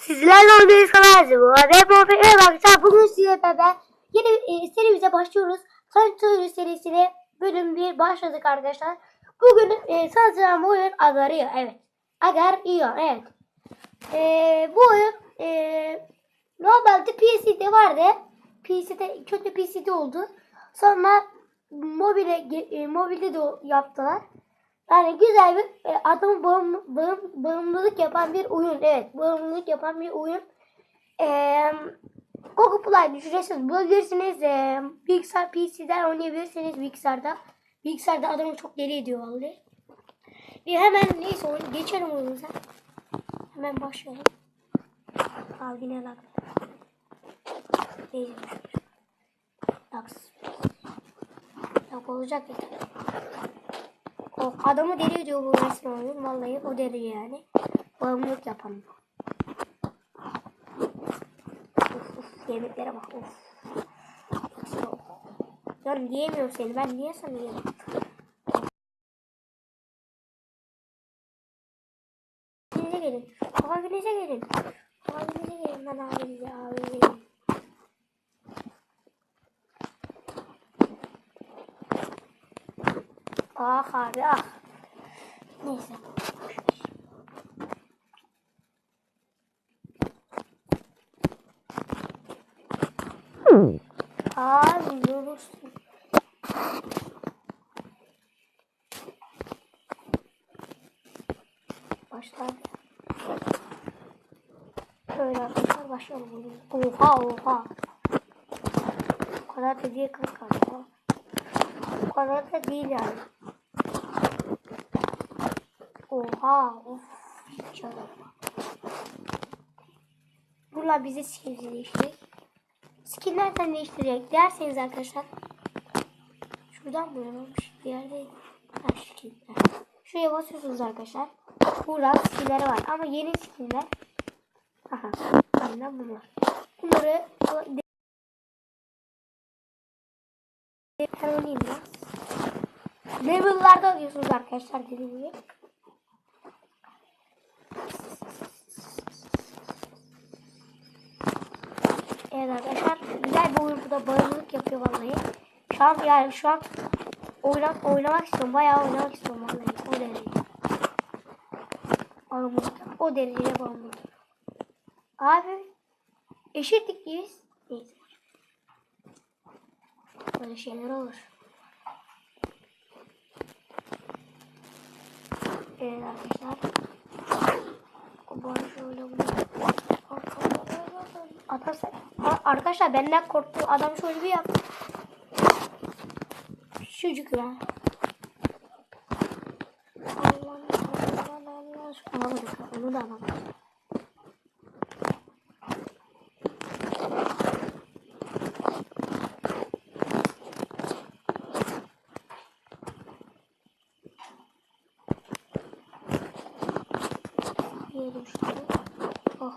Sizlerle. Bu arada bu arada evet arkadaşlar bugün size beraber yeni e, serimize başlıyoruz. Tanrı serisine bölüm 1 başladık arkadaşlar. Bugün e, tanıtacağım oyun Agario. Evet. Agar Ion. Evet. E, bu oyun e, normalde PC'de vardı. PC'de kötü PC'de oldu. Sonra mobile e, mobilde de yaptılar. Yani güzel bir e, adamı bağım, bağım, bağımlılık yapan bir oyun. Evet, bağımlılık yapan bir oyun. Eee Google Play ücretsiz bulabilirsiniz. Eee bilgisayar PC'den oynayabilirsiniz bilgisayarda. Bilgisayarda adamı çok deli ediyor vallahi. Bir hemen neyse oyun geçelim oyunumuza. Hemen başlayalım. Abi yine lag. Neyse. Lagsız. Lag olacak ya. O adamı deli ediyor bu resim oyun. Vallahi o deli yani. Bağımlılık yapan. Uf uf yemeklere bak of. Ya yiyemiyorum seni ben niye sana yiyeyim? Güneşe gelin. Güneşe gelin. Güneşe gelin ben abinize abinize gelin. Ah abi ah. Neyse. Abi ne olursun. Başlar. Böyle arkadaşlar başlayalım. Oha oha. O kadar da değil kanka. Değil yani. Oha of. Bunlar bize skin değiştirecek. Skin nereden değiştirecek derseniz arkadaşlar. Şuradan mı olmuş? Bir yerde. Ha skinler. Şuraya basıyorsunuz arkadaşlar. Burada skinleri var ama yeni skinler. Aha. Aynen bunlar. Bunları ben oynayayım ya. Level'larda alıyorsunuz arkadaşlar dediğim gibi. Evet arkadaşlar güzel bir oyun bu da bağımlılık yapıyor vallahi. Şu an yani şu an oyna, oynamak istiyorum. Bayağı oynamak istiyorum vallahi. O derece. Bağımlılık. O dereceye bağımlılık. Abi eşitlik gibiyiz. Neyse. Böyle şeyler olur. Evet arkadaşlar. Bu şöyle bunu. Arkadaşlar benden korktu. Adam şöyle bir yaptı. Çocuk ya. Alamadık. Onu da alamadık. Yiyelim şunu. Oh.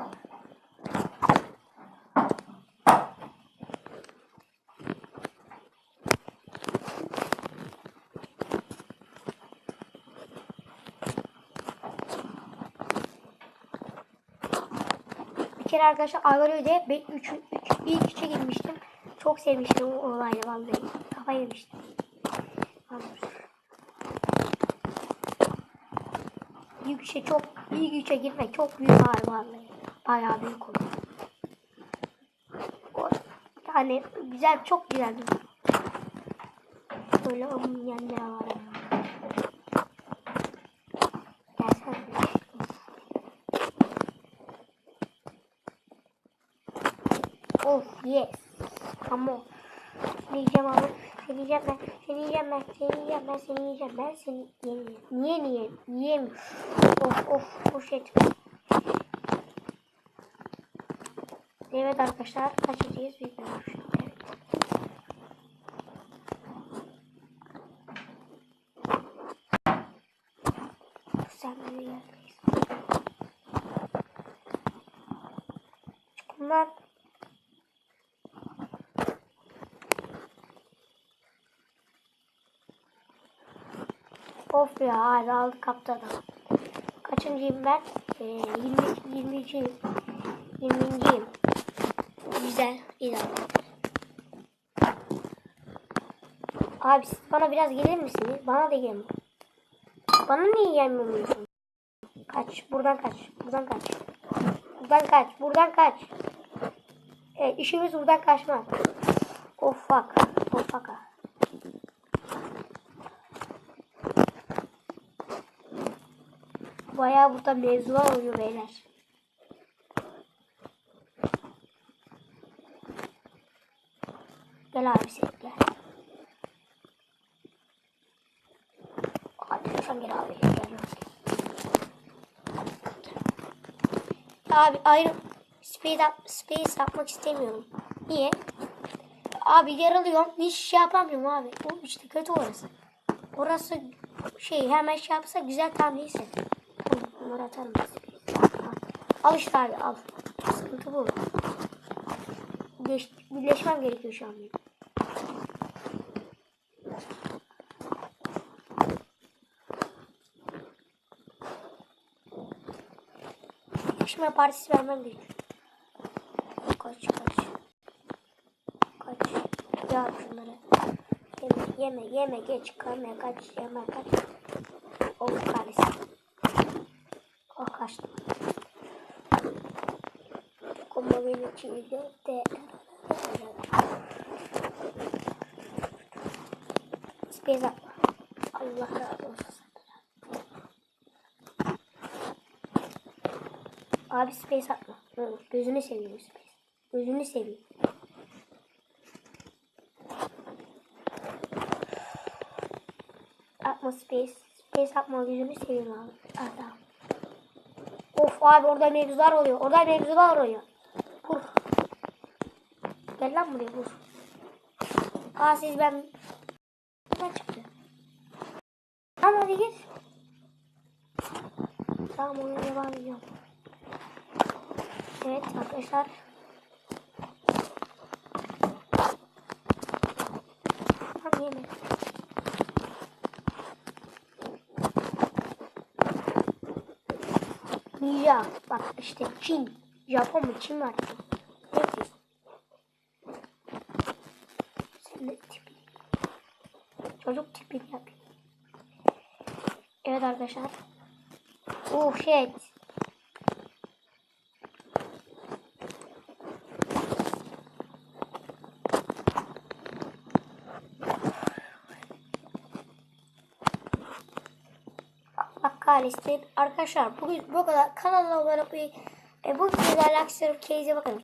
Bir kere arkadaşlar Agorio'da ben 3 3 ilk üçe girmiştim. Çok sevmiştim o olayı vallahi. Kafa yemiştim. İlk üçe çok ilk üçe girmek çok büyük ağır vallahi. Bayağı büyük oldu. Yani güzel çok güzel Böyle onun yanına var. Of yes. Ama seni yiyeceğim abi. Seni yiyeceğim ben. Seni yiyeceğim ben. Seni yiyeceğim ben. Seni yiyeceğim ben. Seni yiyeceğim. Niye niye? Yiyemiyorum. Of of. Of şey çıktı. Evet arkadaşlar. Sen bir yerdeyiz. Bunlar Of ya hadi aldı kaptanı. Kaçıncıyım ben? Ee, 20, 20'ciyim. Birinciyim. Güzel. İyi abi. Siz bana biraz gelir misiniz? Bana da gelin. Bana niye gelmiyorsun? Kaç. Buradan kaç. Buradan kaç. Buradan kaç. Buradan kaç. Evet işimiz buradan kaçmak. Oh fuck. Bayağı burada mevzular oluyor beyler. Gel abi sen gel. Hadi lütfen gel abi. Gel. Abi ayrı space, up, space yapmak istemiyorum. Niye? Abi yaralıyorum. Hiç şey yapamıyorum abi. O işte kötü orası. Orası şey hemen şey yapsa güzel tam neyse. Bunları atarım. Al işte abi al. Sıkıntı bu. Geç, birleşmem gerekiyor şu an benim. Birleşme partisi vermem gerekiyor. Kaç kaç. Kaç. Ya şunları. Yeme yeme yeme geç kalma kaç yeme kaç. Of kahretsin. Oh kaçtım. Como beni çiğde de. Space atma. Allah razı olsun. Abi space atma. Gözünü seveyim space. Gözünü seveyim. Atma space. Space atma gözünü seveyim abi. Tamam. Of abi orada mevzular oluyor. Orada mevzular oluyor. Buraya vur. Aa siz ben... Buradan çıktı. Tamam hadi gir. Tamam oyuna devam ediyorum. Evet arkadaşlar. Tamam yemek. Ya bak işte Çin. Japon mu Çin var. Ne diyorsun? Sen de tipi. Çocuk tipi yapıyor. Evet arkadaşlar. Oh shit. Allah kahretsin. Arkadaşlar bugün bu kadar kanala abone olmayı e, bu güzel aksiyonu keyze bakın.